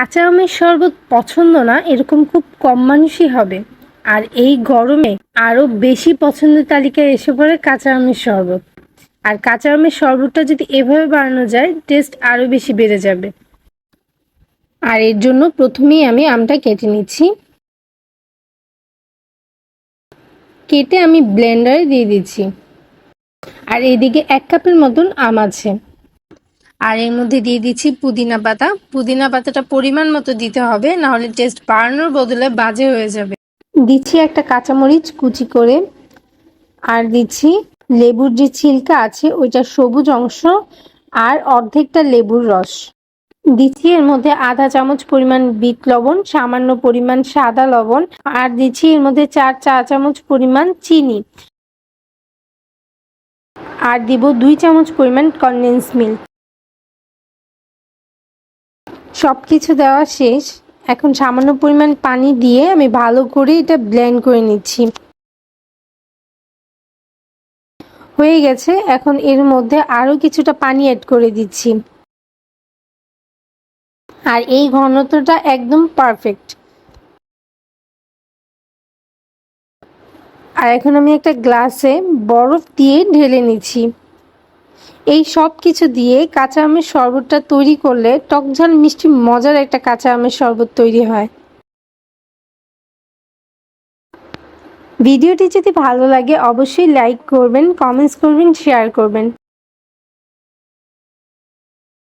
কাঁচা আমের শরবত পছন্দ না, এরকম খুব কম মানুষই হবে। আর এই গরমে আরও বেশি পছন্দের তালিকায় এসে পড়ে কাঁচা আমের শরবত। আর কাঁচা আমের শরবতটা যদি এভাবে বানানো যায় টেস্ট আরও বেশি বেড়ে যাবে। আর এর জন্য প্রথমেই আমি আমটা কেটে নিচ্ছি। কেটে আমি ব্লেন্ডারে দিয়ে দিচ্ছি। আর এদিকে এক কাপের মতন আম আছে। আর এর মধ্যে দিয়ে দিচ্ছি পুদিনা পাতা। পুদিনা পাতাটা পরিমাণ মতো দিতে হবে না হলে টেস্ট বাড়ানোর বদলে বাজে হয়ে যাবে। দিচ্ছি একটা কাঁচামরিচ কুচি করে, আর দিচ্ছি লেবুর যে ছিলকা আছে, ওইটা সবুজ অংশ আর অর্ধেকটা লেবুর রস। দিচ্ছি এর মধ্যে আধা চামচ পরিমাণ বিট লবণ, সামান্য পরিমাণ সাদা লবণ, আর দিচ্ছি এর মধ্যে চার চা চামচ পরিমাণ চিনি। আর দিব দুই চামচ পরিমাণ কনডেন্স মিল্ক সব কিছু দেওয়া শেষ। এখন সামান্য পরিমাণ পানি দিয়ে আমি ভালো করে এটা ব্লেন্ড করে নিচ্ছি। হয়ে গেছে। এখন এর মধ্যে আরও কিছুটা পানি অ্যাড করে দিচ্ছি। আর এই ঘনত্বটা একদম পারফেক্ট আর এখন আমি একটা গ্লাসে বরফ দিয়ে ঢেলে নিচ্ছি। এই সব কিছু দিয়ে কাঁচা আমের শরবতটা তৈরি করলে টকঝাল মিষ্টি মজার একটা কাঁচা আমের শরবত তৈরি হয়। ভিডিওটি যদি ভালো লাগে অবশ্যই লাইক করবেন কমেন্টস করবেন শেয়ার করবেন।